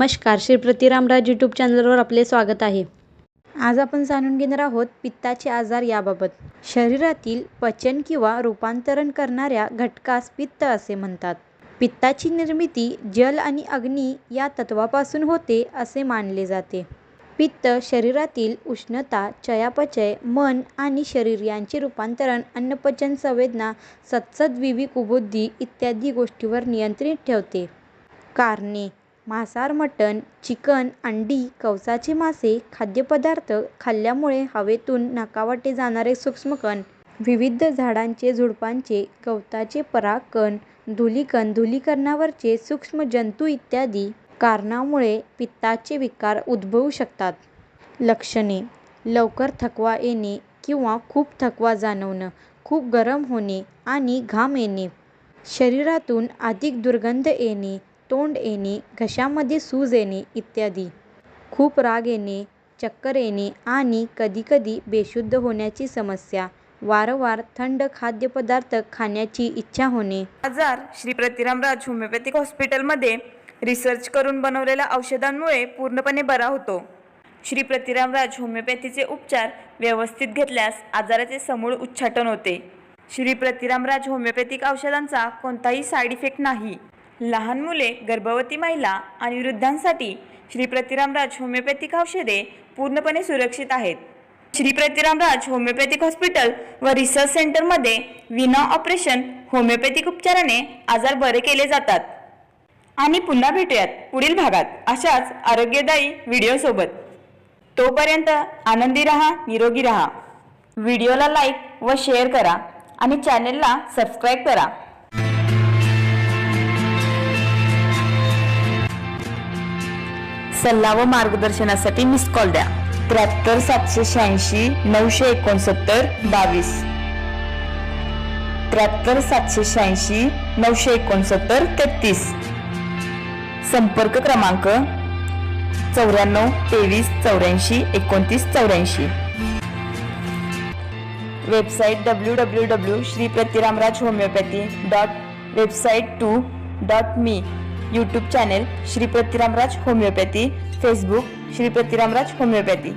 नमस्कार. श्री प्रतिरामराज यूट्यूब चॅनलवर आपले स्वागत आहे. आज आपण जाणून घेणार आहोत पित्ताचे आजार याबाबत. शरीरातील पचन किंवा रूपांतरण करणाऱ्या घटकास पित्त असे म्हणतात. पित्ताची निर्मिती जल आणि अग्नी या तत्वापासून होते असे मानले जाते. पित्त शरीरातील उष्णता चयापचय मन आणि शरीर यांचे रूपांतरण अन्नपचन संवेदना सत्सद कुबुद्धी इत्यादी गोष्टीवर नियंत्रित ठेवते. कारणे. मांसाहार मटण चिकन अंडी कवचाचे मासे खाद्यपदार्थ खाल्ल्यामुळे हवेतून नाकावाटे जाणारे सूक्ष्मकण विविध झाडांचे झुडपांचे गवताचे परागकण धूलिकण धूलीकणावरचे सूक्ष्म जंतू इत्यादी कारणामुळे पित्ताचे विकार उद्भवू शकतात. लक्षणे. लवकर थकवा येणे किंवा खूप थकवा जाणवणं खूप गरम होणे आणि घाम येणे. शरीरातून अधिक दुर्गंध येणे तोंड येणे घशामध्ये सूज येणे इत्यादी. खूप राग येणे चक्कर येणे आणि कधीकधी बेशुद्ध होण्याची समस्या वारंवार थंड खाद्यपदार्थ खाण्याची इच्छा होणे. आजार श्री प्रतिरामराज होमिओपॅथिक हॉस्पिटलमध्ये रिसर्च करून बनवलेल्या औषधांमुळे पूर्णपणे बरा होतो. श्री प्रतिरामराज होमिओपॅथीचे उपचार व्यवस्थित घेतल्यास आजाराचे समूळ उच्चाटन होते. श्री प्रतिरामराज होमिओपॅथिक औषधांचा कोणताही साईड इफेक्ट नाही. लहान मुले गर्भवती महिला आणि वृद्धांसाठी श्री प्रतिरामराज होमिओपॅथिक औषधे पूर्णपणे सुरक्षित आहेत. श्री प्रतिरामराज होमिओपॅथिक हॉस्पिटल व रिसर्च सेंटरमध्ये विना ऑपरेशन होमिओपॅथिक उपचाराने आजार बरे केले जातात. आणि पुन्हा भेटूयात पुढील भागात अशाच आरोग्यदायी व्हिडिओसोबत. तोपर्यंत आनंदी रहा निरोगी रहा. व्हिडिओला लाईक व शेअर करा आणि चॅनेलला सबस्क्राईब करा. सल्ला व मार्गदर्शनासाठी मिस कॉल द्या. त्र्याहत्तर सातशे शहाऐंशी नऊशे एकोणसत्तर बावीस. त्र्याहत्तर सातशे शहाऐंशी नऊशे एकोणसत्तर तेहतीस. संपर्क क्रमांक चौऱ्याण्णव तेवीस चौऱ्याऐंशी एकोणतीस चौऱ्याऐंशी. Website W W W Shri Pratiramraj homeopathy dot website two dot me. YouTube channel Shri Pratiramraj homeopathy Facebook Shri Pratiramraj homeopathy